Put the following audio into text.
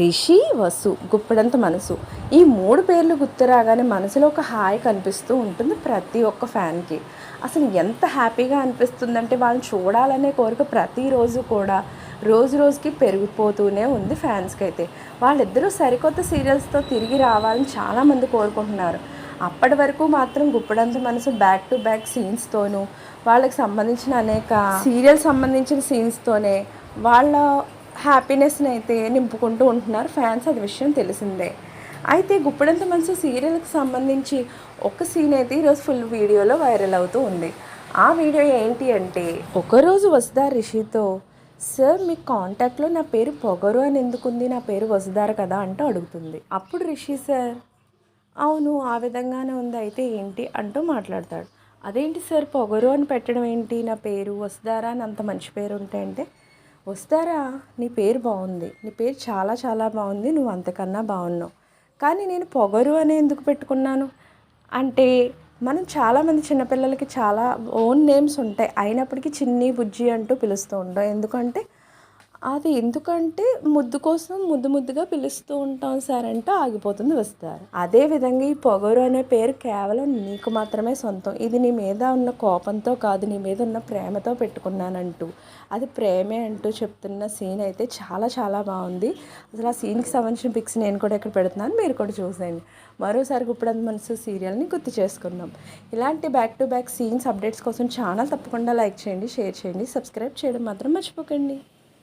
రిషి వసు గుప్పడంత మనసు. ఈ మూడు పేర్లు గుర్తురాగానే మనసులో ఒక హాయి కనిపిస్తూ ఉంటుంది ప్రతి ఒక్క ఫ్యాన్కి. అసలు ఎంత హ్యాపీగా అనిపిస్తుందంటే వాళ్ళని చూడాలనే కోరిక ప్రతిరోజు కూడా రోజు రోజుకి పెరిగిపోతూనే ఉంది ఫ్యాన్స్కి అయితే వాళ్ళిద్దరూ సరికొత్త సీరియల్స్తో తిరిగి రావాలని చాలామంది కోరుకుంటున్నారు. అప్పటి వరకు మాత్రం గుప్పడంత మనసు బ్యాక్ టు బ్యాక్ సీన్స్తోనూ వాళ్ళకి సంబంధించిన అనేక సీరియల్ సంబంధించిన సీన్స్తోనే వాళ్ళ హ్యాపీనెస్ని అయితే నింపుకుంటూ ఉంటున్నారు. ఫ్యాన్స్ అది విషయం తెలిసిందే. అయితే గుప్పడంత మనసు సీరియల్కి సంబంధించి ఒక సీన్ అయితే ఈరోజు ఫుల్ వీడియోలో వైరల్ అవుతూ ఉంది. ఆ వీడియో ఏంటి అంటే ఒకరోజు వసుదా రిషితో సార్ మీ కాంటాక్ట్లో నా పేరు పొగరు అని ఎందుకుంది నా పేరు వసుదారు కదా అంటూ అడుగుతుంది. అప్పుడు రిషి సార్ అవును ఆ విధంగానే ఉంది. అయితే ఏంటి? అంటూ మాట్లాడతాడు. అదేంటి సార్ పొగరు అని పెట్టడం ఏంటి? నా పేరు వసుదారా అని అంత మంచి పేరు ఉంటే అంటే వస్తారా? నీ పేరు బాగుంది. నీ పేరు చాలా చాలా బాగుంది. నువ్వు అంతకన్నా బాగున్నావు. కానీ నేను పొగరు అనే ఎందుకు పెట్టుకున్నాను? అంటే మనం చాలామంది చిన్నపిల్లలకి చాలా ఓన్ నేమ్స్ ఉంటాయి. అయినప్పటికీ చిన్ని బుజ్జి అంటూ పిలుస్తూ ఉంటాం. ఎందుకంటే అది ఎందుకంటే ముద్దు కోసం ముద్దు ముద్దుగా పిలుస్తూ ఉంటాం సార్ అంటే ఆగిపోతుంది వస్తారు. అదే విధంగా ఈ పొగరు అనే పేరు కేవలం నీకు మాత్రమే సొంతం. ఇది నీ మీద ఉన్న కోపంతో కాదు నీ మీద ఉన్న ప్రేమతో పెట్టుకున్నానంటూ. అది ప్రేమే అంటూ చెప్తున్న సీన్ అయితే చాలా చాలా బాగుంది. అసలు ఆ సీన్కి సంబంధించిన పిక్స్ నేను కూడా ఇక్కడ పెడుతున్నాను. మీరు కూడా చూసేయండి. మరోసారి అది మనసు సీరియల్ని గుర్తు చేసుకుందాం. ఇలాంటి back to back scenes updates కోసం ఛానల్ తప్పకుండా లైక్ చేయండి షేర్ చేయండి సబ్స్క్రైబ్ చేయడం మాత్రం మర్చిపోకండి.